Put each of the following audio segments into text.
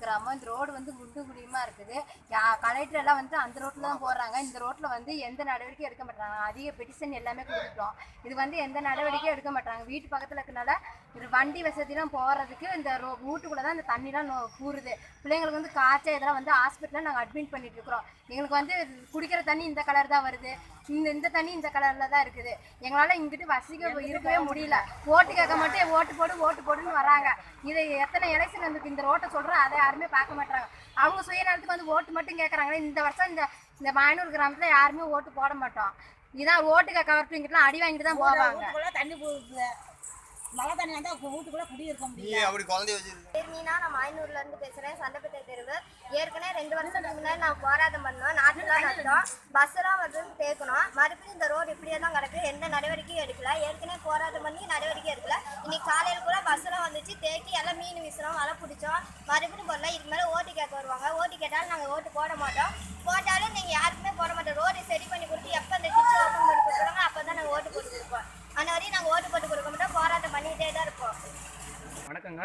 கிராமம் இந்த ரோடு வந்து குண்டு குடியுமா இருக்குது. கலெக்டர் எல்லாம் வந்து அந்த ரோட்ல தான் போறாங்க. இந்த ரோட்ல வந்து எந்த நடவடிக்கையும் எடுக்க மாட்டாங்க. அதிக பெட்டிஷன் எல்லாமே கொடுத்துட்டோம். இது வந்து எந்த நடவடிக்கையும் எடுக்க மாட்டாங்க. வீட்டு பக்கத்துல இருக்கனால வண்டி வசதிலாம் போறதுக்கு இந்த ரோ வீட்டுக்குள்ள தான் இந்த தண்ணிலாம் நோ- கூறுது. பிள்ளைங்களுக்கு வந்து காய்ச்சல் இதெல்லாம் வந்து ஹாஸ்பிட்டலில் நாங்கள் அட்மிட் பண்ணிட்டு இருக்கிறோம். எங்களுக்கு வந்து குடிக்கிற தண்ணி இந்த கலர் தான் வருது. இந்த இந்த தண்ணி இந்த கலர்ல தான் இருக்குது. எங்களால் இங்கிட்டு வசிக்க இருக்கவே முடியல. ஓட்டு கேட்க மட்டும் ஓட்டு போடு ஓட்டு போடுன்னு வராங்க. இதை எத்தனை எலெக்ஷன் வந்துருக்கு இந்த ரோட்டை சொல்கிறோம் அதை யாருமே பார்க்க மாட்டாங்க அவங்க சுயநலத்துக்கு வந்து ஓட்டு மட்டும் கேட்குறாங்களே இந்த வருஷம் இந்த இந்த மாயனூர் கிராமத்தில் யாருமே ஓட்டு போட மாட்டோம். இதான் ஓட்டு கேட்க வரட்டும் இங்கிட்டலாம் அடி வாங்கிட்டு தான் போவாங்க. தண்ணி போகுது மழை தண்ணி வந்தா வீட்டுக்குள்ள குடியிருக்க நீ முடியல. அப்படி குழந்தைய வச்சிருக்க மீனா நான் மாயனூர்ல இருந்து பேசுறேன். சண்டப்பேட்டை தெருவு. ஏற்கனவே ரெண்டு வருஷத்துக்கு முன்னாடி நான் போராட்டம் பண்ணோம் பஸ் எல்லாம் வந்து தேக்கணும். மறுபடியும் இந்த ரோடு இப்படியே தான் கிடக்கு. எந்த நடவடிக்கையும் எடுக்கல. ஏற்கனவே போராட்டம் பண்ணி நடவடிக்கை எடுக்கல. இன்னைக்கு காலையில் கூட பஸ் எல்லாம் வந்துச்சு. தேக்கி எல்லாம் மீன் வீசுறோம். வலை பிடிச்சோம். மறுபடியும் போடல. இதுக்கு மேலே ஓட்டு கேட்க வருவாங்க. ஓட்டு கேட்டாலும் நாங்கள் ஓட்டு போட மாட்டோம். போட்டாலும் நீங்கள் யாருக்குமே போட மாட்டோம். ரோடு சரி பண்ணி கொடுத்து எப்போ இந்த டிச்சு ஓப்பன் பண்ணி கொடுக்குறாங்க அப்போ தான் நாங்கள் ஓட்டு போட்டு கொடுப்போம். அந்த வரையும் நாங்கள் ஓட்டு போட்டு கொடுக்க மாட்டோம். போராட்டம் பண்ணிகிட்டே தான் இருப்போம். வணக்கங்க.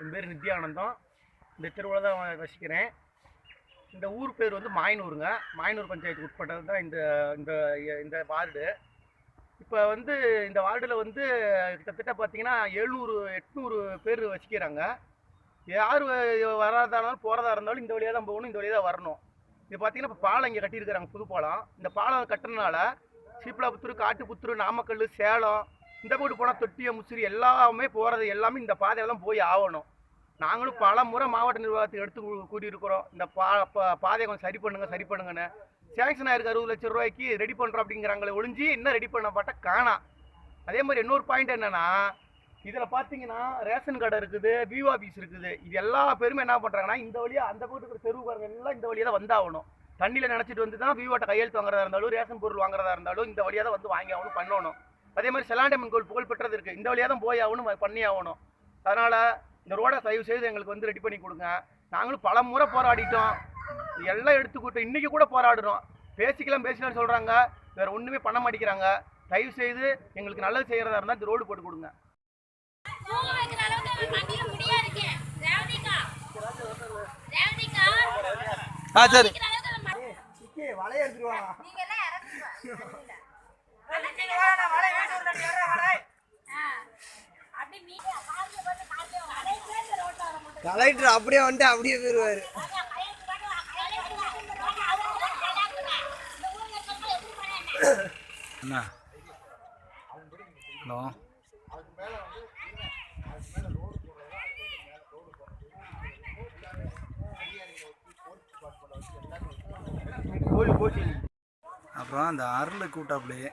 என் பேர் நித்யானந்தம். இந்த தெருவில் தான் வசிக்கிறேன். இந்த ஊர் பேர் வந்து மாயனூருங்க. மாயனூர் பஞ்சாயத்துக்கு உட்பட்டது தான் இந்த இந்த இந்த வார்டு. இப்போ வந்து இந்த வார்டில் வந்து கிட்டத்தட்ட பார்த்தீங்கன்னா எழுநூறு எட்நூறு பேர் வச்சுக்கிறாங்க யார் வராதா இருந்தாலும் போகிறதா இருந்தாலும் இந்த வழியாக தான் போகணும் இந்த வழியாக தான் வரணும். இது பார்த்தீங்கன்னா இப்போ பாலம் இங்கே கட்டியிருக்கிறாங்க புது பாலம். இந்த பாலம் கட்டுறதுனால சீப்பலாபுத்தூர் காட்டுப்புத்தூர் நாமக்கல் சேலம் இந்த பக்கம் போனால் தொட்டிய முசிறி எல்லாமே போகிறது எல்லாமே இந்த பாதையில் தான் போய் ஆகணும். நாங்களும் பல முறை மாவட்ட நிர்வாகத்துக்கு எடுத்து கூட்டியிருக்கிறோம் இந்த பா பா- பாதையை கொஞ்சம் சரி பண்ணுங்க சரி பண்ணுங்கன்னு. சேங்ஷன் ஆயிருக்கு அறுபது லட்சம் ரூபாய்க்கு ரெடி பண்ணுறோம் அப்படிங்கிறாங்களே ஒழிஞ்சு இன்னும் ரெடி பண்ண பார்த்தா காணாம் அதே மாதிரி இன்னொரு பாயிண்ட் என்னன்னா இதில் பார்த்தீங்கன்னா ரேஷன் கடை இருக்குது விஓ ஆஃபீஸ் இருக்குது. இது எல்லா பேருமே என்ன பண்ணுறாங்கன்னா இந்த வழியாக அந்த பக்கத்து இருக்கிற தெருவுக்காரங்க எல்லாம் இந்த வழியாக தான் வந்தாகணும். தண்ணியில் நினச்சிட்டு வந்து தான் விவோட்ட கையெழுத்து வாங்குறதா இருந்தாலும் ரேஷன் பொருள் வாங்குறதா இருந்தாலும் இந்த வழியாக தான் வந்து வாங்கி ஆகணும் பண்ணணும். அதே மாதிரி செலாண்டம்மன் கோயில் புகழ் பெற்றது இருக்குது இந்த வழியாக தான் போய் ஆகணும் அது பண்ணி ஆகணும். அதனால் இந்த ரோடை தயவு செய்து எங்களுக்கு வந்து ரெடி பண்ணி கொடுங்க. நாங்களும் பல முறை போராடிட்டோம். எல்லாம் எடுத்துக்கிட்டோம். இன்றைக்கி கூட போராடுறோம். பேசிக்கலாம் பேசிக்கலாம்னு சொல்கிறாங்க வேறு ஒன்றுமே பண்ண மாட்டேங்கிறாங்க. தயவு செய்து எங்களுக்கு நல்லது செய்கிறதா இருந்தால் இந்த ரோடு போட்டு கொடுங்க. தூங்க வைக்கிற அளவுக்கு அவன் வண்டியில முடியா இருக்கு ரேவதிகா ரேவதிகா ஆ சரி வைக்கிற அளவுக்கு அவன் ம- வலைய எடுத்துருவாங்க நீங்க எல்லாம் இறங்குங்க ஆ. அப்படியே மீன் காலையில வந்து காலையில கடைசியில இந்த ரோட்ல வர மாட்டோம் கலெக்டர் அப்படியே வந்துட்டு அப்படியே போயிருவாரு. என்ன ஹலோ. அப்புறம் அந்த அருள் கூட்டாப்புலையே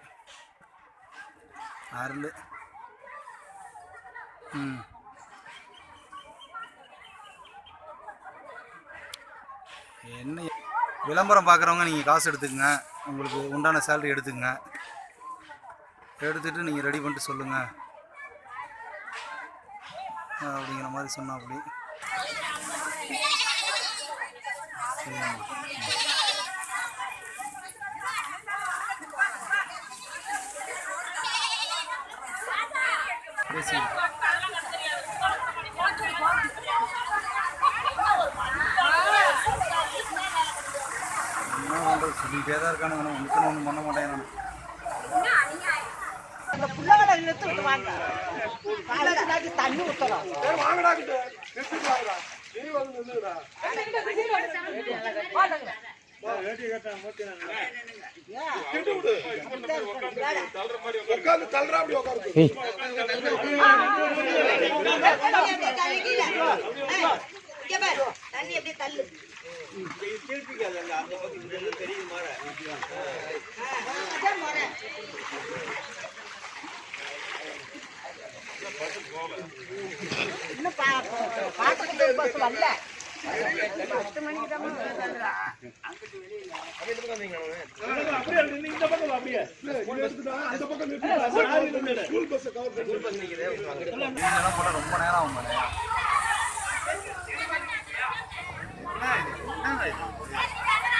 அருள். ம். என்ன? விளம்பரம் பார்க்குறவங்க நீங்கள் காசு எடுத்துக்கங்க. உங்களுக்கு உண்டான சேலரி எடுத்துக்கங்க. எடுத்துகிட்டு நீங்கள் ரெடி பண்ணிட்டு சொல்லுங்கள் அப்படிங்கிற மாதிரி சொன்னாப்படி. பேசி சொல்லிகிட்டே தான் இருக்கானுங்க ஆனால் ஒன்றுக்குன்னு ஒன்றும் பண்ண மாட்டேன் அந்த புள்ளகளை இழுத்து விடுவாங்க காலேஜ் தண்ணி தள்ளு. ரொம்ப நேரம் ஆகும் பாரு.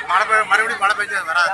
மழை பெய்ய மறுபடியும் மழை பெய்ஞ்சு வராது?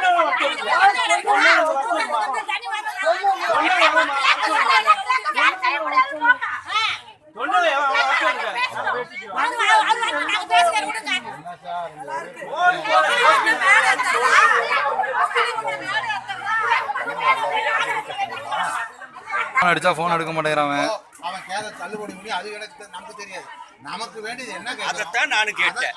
அடிச்சா ஃபோன் எடுக்க மாட்டேங்கிறான் அவன். கேத தள்ளுபடி பண்ணி அது எனக்கு நமக்கு தெரியாது. நமக்கு வேண்டியது என்ன கேட்கணும் அதைத்தான் நானும் கேட்டேன்.